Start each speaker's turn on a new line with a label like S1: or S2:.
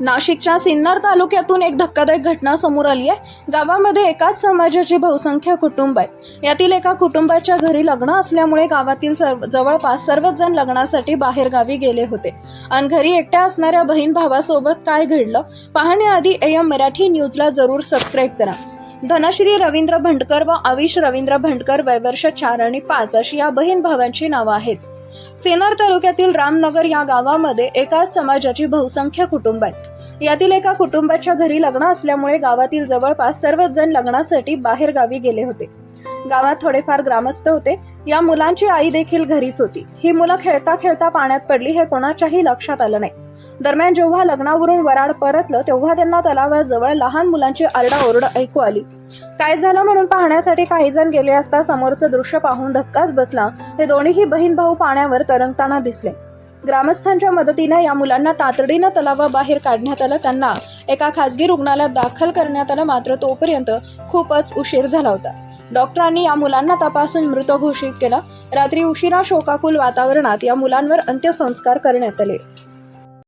S1: नाशिकच्या सिन्नर तालुक्यातून एक धक्कादायक घटना समोर आली आहे. गावामध्ये एकाच समाजाची बहुसंख्य कुटुंब आहेत यातील एका कुटुंबाच्या घरी लग्न असल्यामुळे गावातील सर्व जवळपास सर्वच जण लग्नासाठी बाहेर गावी गेले होते. आणि घरी एकट्या असणाऱ्या बहीण भावासोबत काय घडलं? पाहण्याआधी एम मराठी न्यूजला जरूर सबस्क्राईब करा. धनश्री रवींद्र भंडकर व आविष रवींद्र भंडकर वयवर्ष चार आणि पाच अशी या बहीण भावांची नावं आहेत. सेनार तालुक्यातील रामनगर या गावामध्ये एकाच समाजाची बहुसंख्य कुटुंब आहेत. यातील एका कुटुंबाच्या घरी लग्न असल्यामुळे गावातील जवळपास सर्वच जण लग्नासाठी बाहेर गावी गेले होते. गावात थोडेफार ग्रामस्थ होते. या मुलांची आई देखील घरीच होती. ही मुलं खेळता खेळता पाण्यात पडली हे कोणाच्याही लक्षात आलं नाही. दरम्यान जेव्हा लग्नावरून वराड परतलं तेव्हा त्यांना तलावाजवळ लहान मुलांची आरडाओरड ऐकू आली. काय झालं म्हणून पाहण्यासाठी काही जण गेले असता समोरचं दृश्य पाहून धक्काच बसला. हे दोन्हीही बहीण भाऊ पाण्यावर तरंगताना दिसले. ग्रामस्थांच्या मदतीने या मुलांना तातडीनं तलावाबाहेर काढण्यात आलं. त्यांना एका खासगी रुग्णालयात दाखल करण्यात आलं. मात्र तोपर्यंत खूपच उशीर झाला होता. डॉक्टरांनी या मुलांना तपासून मृत घोषित केला. रात्री उशिरा शोकाकुल वातावरणात या मुलांवर अंत्यसंस्कार करण्यात आले.